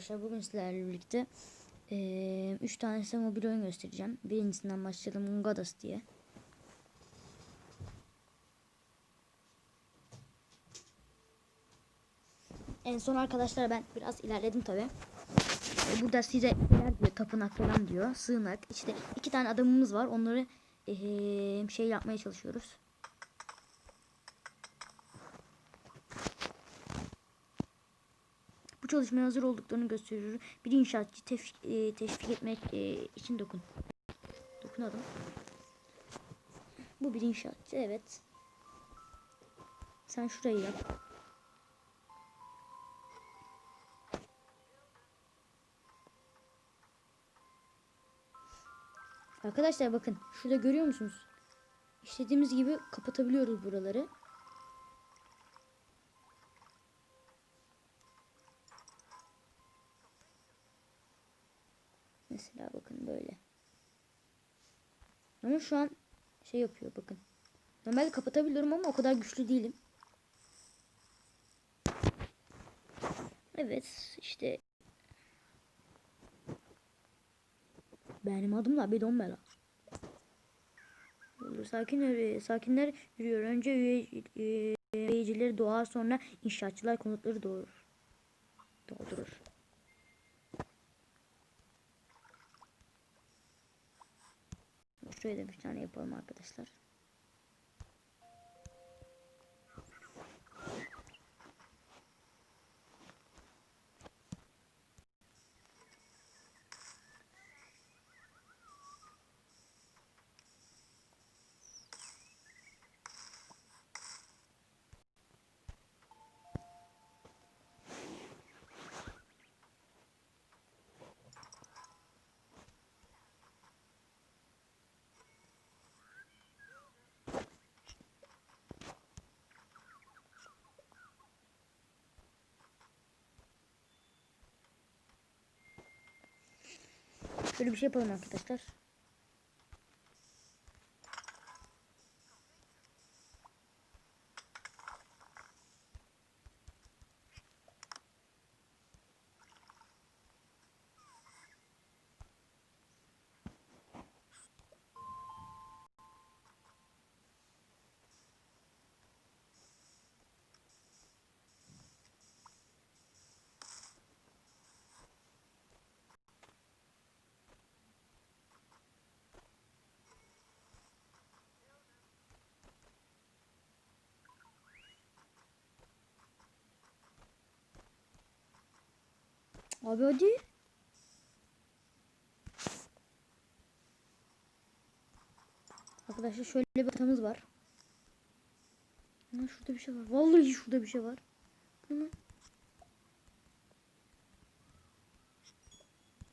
arkadaşlar bugün sizlerle birlikte 3 tane size mobil oyun göstereceğim. Birincisinden başlayalım Godas diye. En son arkadaşlar ben biraz ilerledim tabi. Burada size neler diyor tapınak falan diyor. Sığınak. İşte iki tane adamımız var. Onları eee, şey yapmaya çalışıyoruz. Çalışmaya hazır olduklarını gösteriyor. Bir inşaatçı tef- e, teşvik etmek e, için dokun. Dokunalım. Bu bir inşaatçı evet. Sen şurayı yap. Arkadaşlar bakın şurada görüyor musunuz? İstediğimiz gibi kapatabiliyoruz buraları. Mesela bakın böyle. Ama şu an şey yapıyor bakın. Normalde kapatabiliyorum ama o kadar güçlü değilim. Evet işte. Benim adım da Bidon Bela. Sakinler, sakinler yürüyor. Önce üye, üye- üyecileri doğar sonra inşaatçılar konutları doğurur. Doldurur. Şuraya da bir tane yapalım arkadaşlar. Şöyle bir şey yapalım arkadaşlar. Abi hadi. Arkadaşlar şöyle bir hatamız var. Ha, şurada bir şey var. Vallahi şurada bir şey var. Bu ne?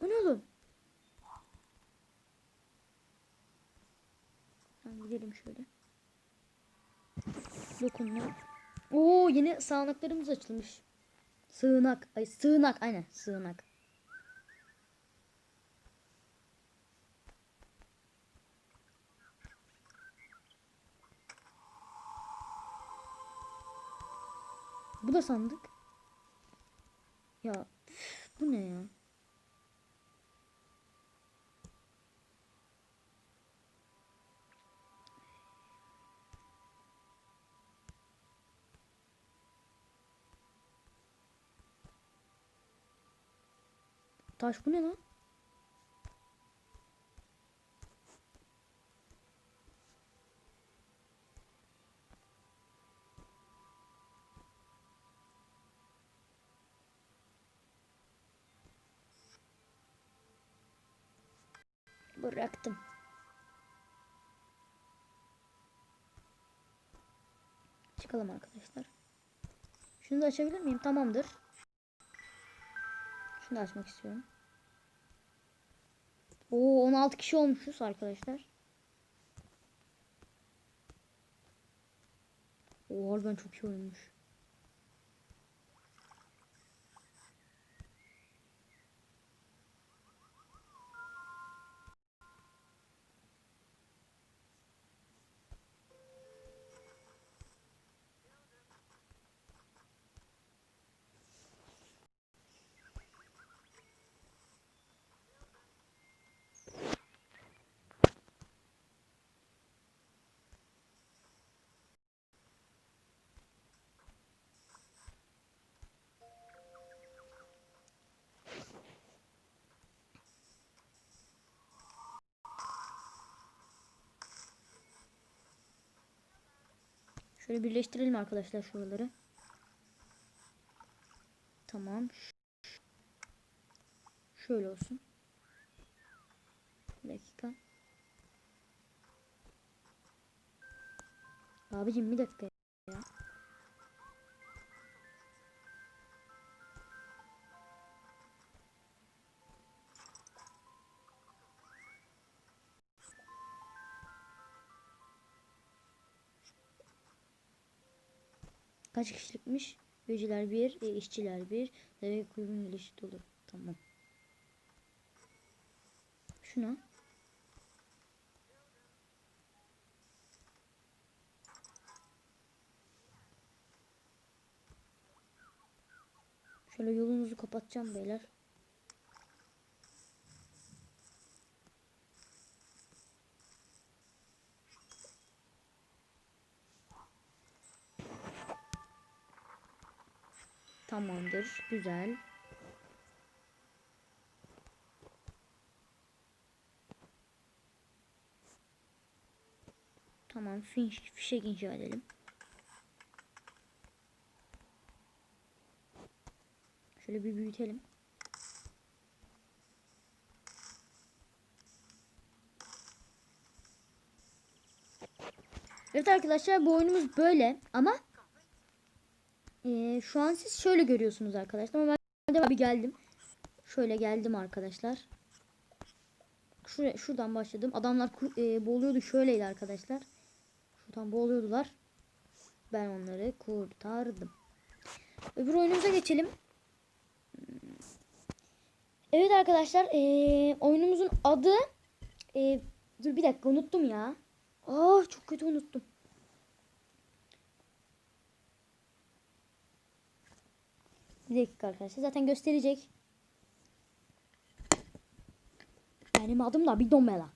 Oğlum? Gidelim şöyle. Dokunma. Oo yeni sağanaklarımız açılmış. Sığınak. Ay sığınak aynen sığınak. Bu da sandık. Ya üf, bu ne ya? Taş bu ne lan? Bıraktım. Çıkalım arkadaşlar. Şunu da açabilir miyim? Tamamdır. Şunu da açmak istiyorum. Oo 16 kişi olmuşuz arkadaşlar. Oo harbiden çok iyi oymuş. Şöyle birleştirelim arkadaşlar şuraları. Tamam. Şöyle olsun. Bir dakika. Abicim bir dakika ya. Kaç kişilikmiş? Öcüler 1, e, işçiler 1. Demek uygun gelişi dolu. Tamam. Şuna. Şöyle yolunuzu kapatacağım beyler. Tamamdır. Güzel. Tamam. Fiş, fişek inşa edelim. Şöyle bir büyütelim. Evet arkadaşlar bu oyunumuz böyle ama ee, şu an siz şöyle görüyorsunuz arkadaşlar ama ben de bir geldim. Şöyle geldim arkadaşlar. Şuraya, şuradan başladım. Adamlar e, boğuluyordu şöyleydi arkadaşlar. Şuradan boğuluyordular. Ben onları kurtardım. Öbür oyunumuza geçelim. Evet arkadaşlar ee, oyunumuzun adı ee, dur bir dakika unuttum ya. Aa çok kötü unuttum. Bir dakika arkadaşlar zaten gösterecek. Benim adım da Bidomela.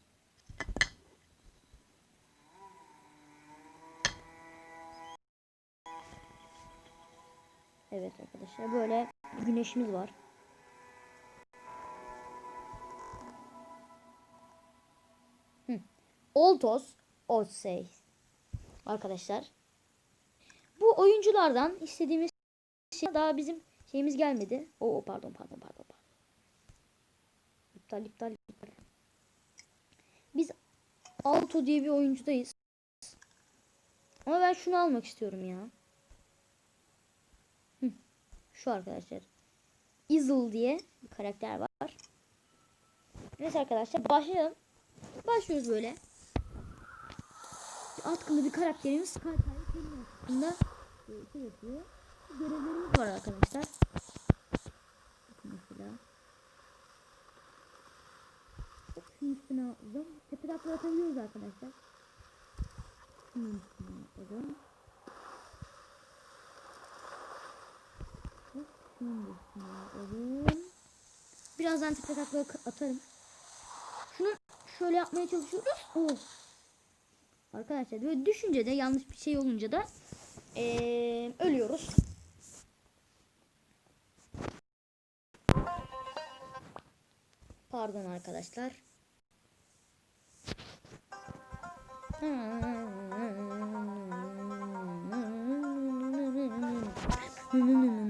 Evet arkadaşlar böyle güneşimiz var. Hı. Oltos Odsey. Arkadaşlar. Bu oyunculardan istediğimiz şey daha bizim şeyimiz gelmedi. Oo pardon pardon pardon. İptal iptal iptal. Biz Auto diye bir oyuncudayız. Ama ben şunu almak istiyorum ya. Şu arkadaşlar. Izzle diye bir karakter var. Evet arkadaşlar başlayalım. Başlıyoruz böyle. Atkılı bir karakterimiz Sky Pirate hakkında e, şey yapıyor. Görevlerimiz var arkadaşlar. Bakın mesela. Şunun üstüne atladım. Tepe takla atabiliyoruz arkadaşlar. Şunun üstüne atladım. Şunun üstüne atladım. Birazdan tepe takla atarım. Şunu şöyle yapmaya çalışıyoruz. Oh. Arkadaşlar böyle düşünce de yanlış bir şey olunca da ee, ölüyoruz. Pardon arkadaşlar. Ne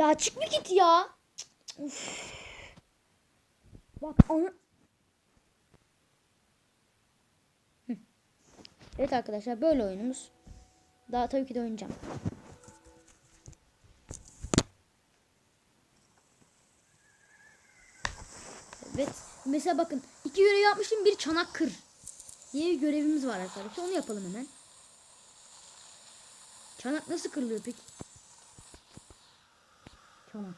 Ya çık bir git ya. Bak onu... Evet arkadaşlar böyle oyunumuz. Daha tabii ki de oynayacağım. Evet. Mesela bakın iki görev yapmışım bir çanak kır diye bir görevimiz var arkadaşlar. Onu yapalım hemen. Çanak nasıl kırılıyor peki? Çalak.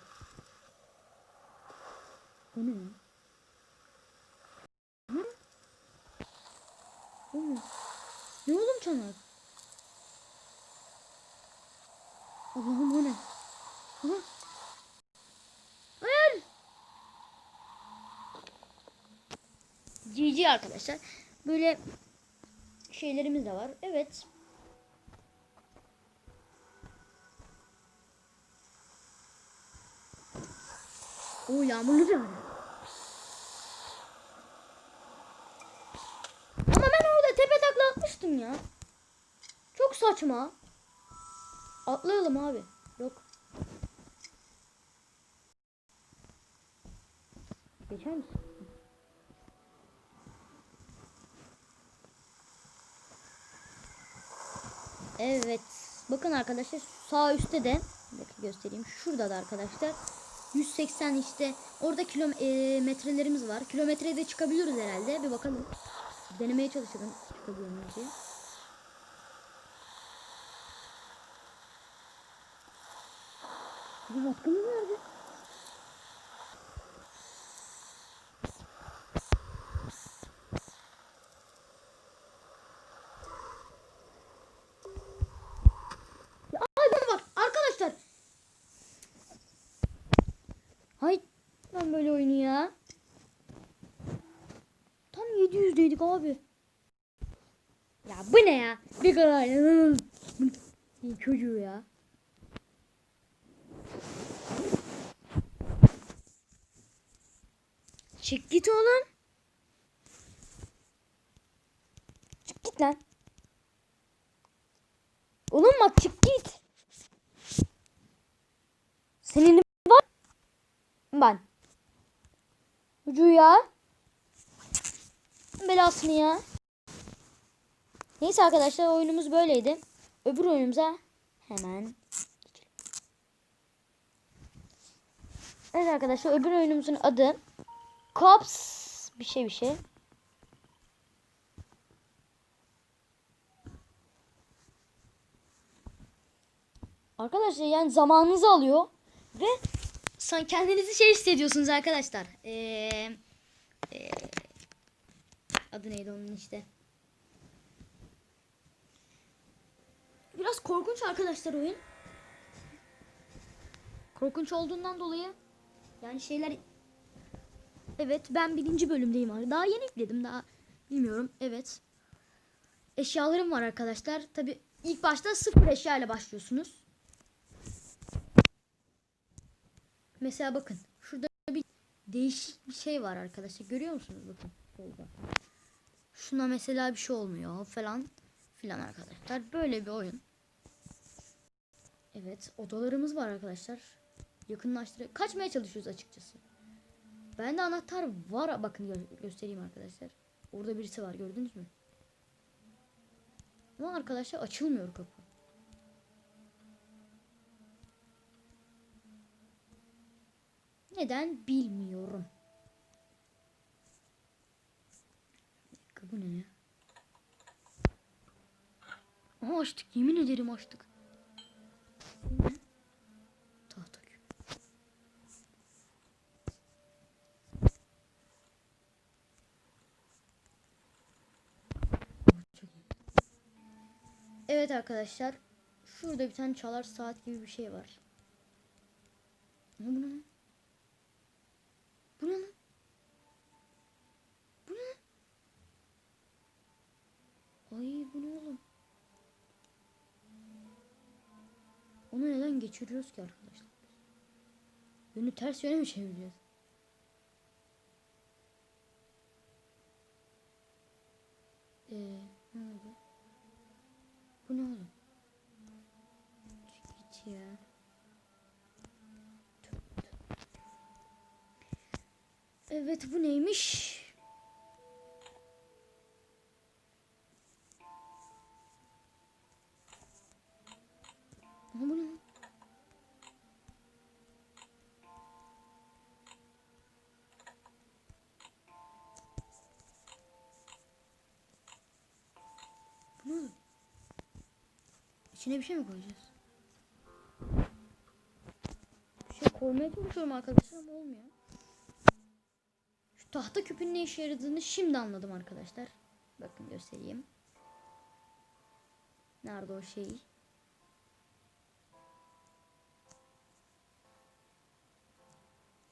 O ne ya? Ha? O ne? Ne oğlum çanak? Allah'ım o ne? Ha? Hayır! GG arkadaşlar. Böyle şeylerimiz de var. Evet. O yağmurlu bir hava. Ama ben orada tepe takla atmıştım ya. Çok saçma. Atlayalım abi. Yok. Geçer misin? Evet. Bakın arkadaşlar sağ üstte de göstereyim. Şurada da arkadaşlar 180 işte orada kilometrelerimiz var. Kilometreye de çıkabiliyoruz herhalde. Bir bakalım. Denemeye çalışalım çıkabiliyor muyuz diye. Hakkımız nerede? Ya ay bana bak arkadaşlar. Hay ben böyle oyunu ya. Tam 700'deydik abi. Ya bu ne ya? Bir kadar. Çocuğu ya. Çık git oğlum. Çık git lan. Oğlum bak çık git. Senin var. Ben. Ucu ya. Belasını ya. Neyse arkadaşlar oyunumuz böyleydi. Öbür oyunumuza hemen. Evet arkadaşlar öbür oyunumuzun adı Cops bir şey bir şey. Arkadaşlar yani zamanınızı alıyor ve sen kendinizi şey hissediyorsunuz arkadaşlar. Ee, ee, adı neydi onun işte. Biraz korkunç arkadaşlar oyun. Korkunç olduğundan dolayı yani şeyler Evet ben birinci bölümdeyim. Daha yeni yükledim daha bilmiyorum. Evet. Eşyalarım var arkadaşlar. Tabi ilk başta sıfır eşya ile başlıyorsunuz. Mesela bakın şurada bir değişik bir şey var arkadaşlar. Görüyor musunuz bakın. Solda. Şuna mesela bir şey olmuyor falan filan arkadaşlar. Böyle bir oyun. Evet odalarımız var arkadaşlar. Yakınlaştır. Kaçmaya çalışıyoruz açıkçası. Bende anahtar var. Bakın gö- göstereyim arkadaşlar. Orada birisi var gördünüz mü? Ama arkadaşlar açılmıyor kapı. Neden bilmiyorum. Bu ne ya? Aha açtık. Yemin ederim açtık. Ne? Tahta küp. Evet arkadaşlar. Şurada bir tane çalar saat gibi bir şey var. Ama bu ne lan? Bu ne lan? Bu ne? Ay bu ne oğlum? Onu neden geçiriyoruz ki arkadaşlar? Yönü ters yöne mi çevireceğiz? Ee, ne oldu? Bu ne? Çık Git ya. Evet bu neymiş? Ama bu ne? İçine bir şey mi koyacağız? Bir şey koymaya çalışıyorum arkadaşlar ama olmuyor. Şu tahta küpün ne işe yaradığını şimdi anladım arkadaşlar. Bakın göstereyim. Nerede o şey?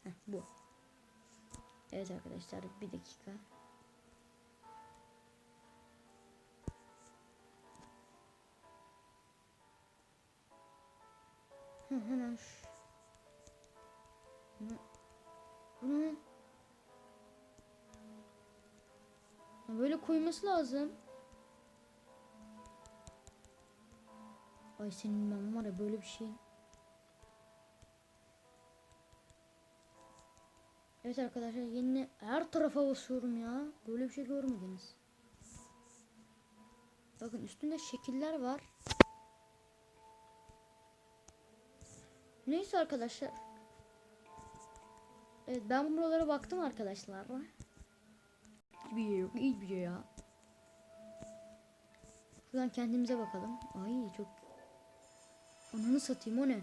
Heh, bu. Evet arkadaşlar bir dakika. Hemen şu. Bunu, bunu böyle koyması lazım. Ay senin ben var ya böyle bir şey. Evet arkadaşlar yine her tarafa basıyorum ya. Böyle bir şey görmediniz. Bakın üstünde şekiller var. Neyse arkadaşlar. Evet ben buralara baktım arkadaşlar. Hiçbir şey yok. Hiçbir şey ya. Şuradan kendimize bakalım. Ay çok. Ananı satayım o ne?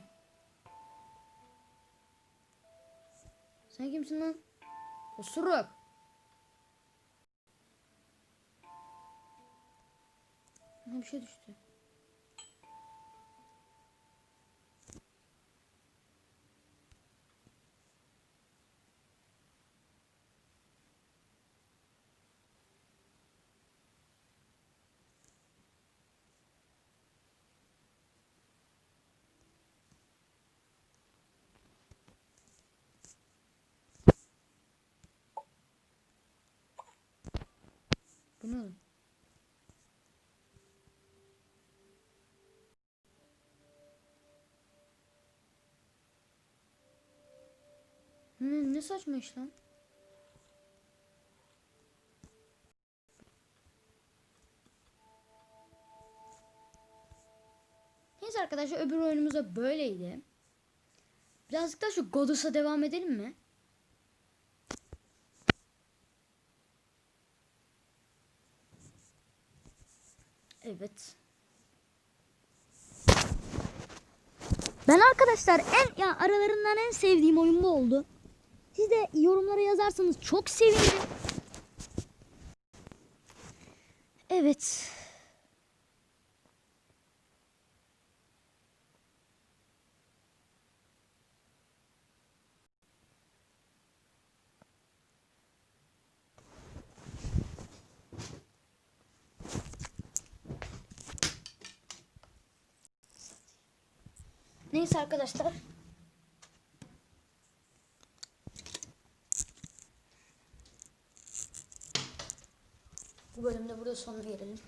Sen kimsin lan? Osuruk. Ha, bir şey düştü. Bu ne? Ne, saçma iş lan? Neyse arkadaşlar öbür oyunumuz da böyleydi. Birazcık daha şu Godos'a devam edelim mi? Evet. Ben arkadaşlar en ya aralarından en sevdiğim oyun bu oldu. Siz de yorumlara yazarsanız çok sevinirim. Evet. Neyse arkadaşlar. Bu bölümde burada sonuna gelelim.